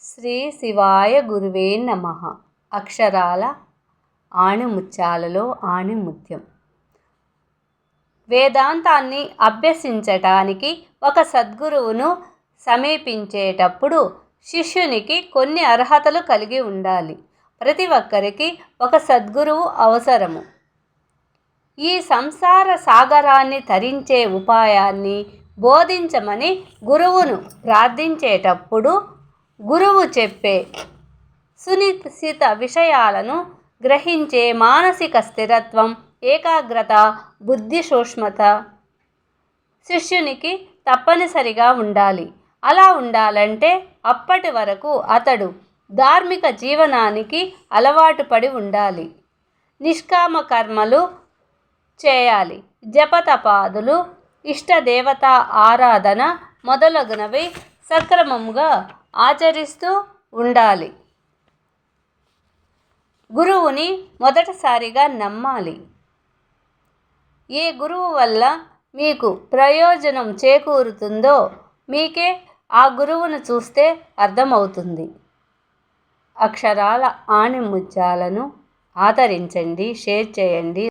శ్రీ శివాయ గురువే నమ. అక్షరాల ఆణిముత్యాలలో ఆణిముత్యం. వేదాంతాన్ని అభ్యసించటానికి ఒక సద్గురువును సమీపించేటప్పుడు శిష్యునికి కొన్ని అర్హతలు కలిగి ఉండాలి. ప్రతి ఒక్కరికి ఒక సద్గురువు అవసరము. ఈ సంసార సాగరాన్ని తరించే ఉపాయాన్ని బోధించమని గురువును ప్రార్థించేటప్పుడు గురువు చెప్పే సునిశ్చిత విషయాలను గ్రహించే మానసిక స్థిరత్వం ఏకాగ్రత బుద్ధి సూక్ష్మత శిష్యునికి తప్పనిసరిగా ఉండాలి. అలా ఉండాలంటే అప్పటి వరకు అతడు ధార్మిక జీవనానికి అలవాటు పడి ఉండాలి. నిష్కామ కర్మలు చేయాలి. జపతపాదులు ఇష్టదేవత ఆరాధన మొదలగునవి సక్రమంగా ఆచరిస్తూ ఉండాలి. గురువుని మొదటిసారిగా నమ్మాలి. ఏ గురువు వల్ల మీకు ప్రయోజనం చేకూరుతుందో మీకే ఆ గురువును చూస్తే అర్థమవుతుంది. అక్షరాల ఆణిముత్యాలను ఆదరించండి షేర్ చేయండి.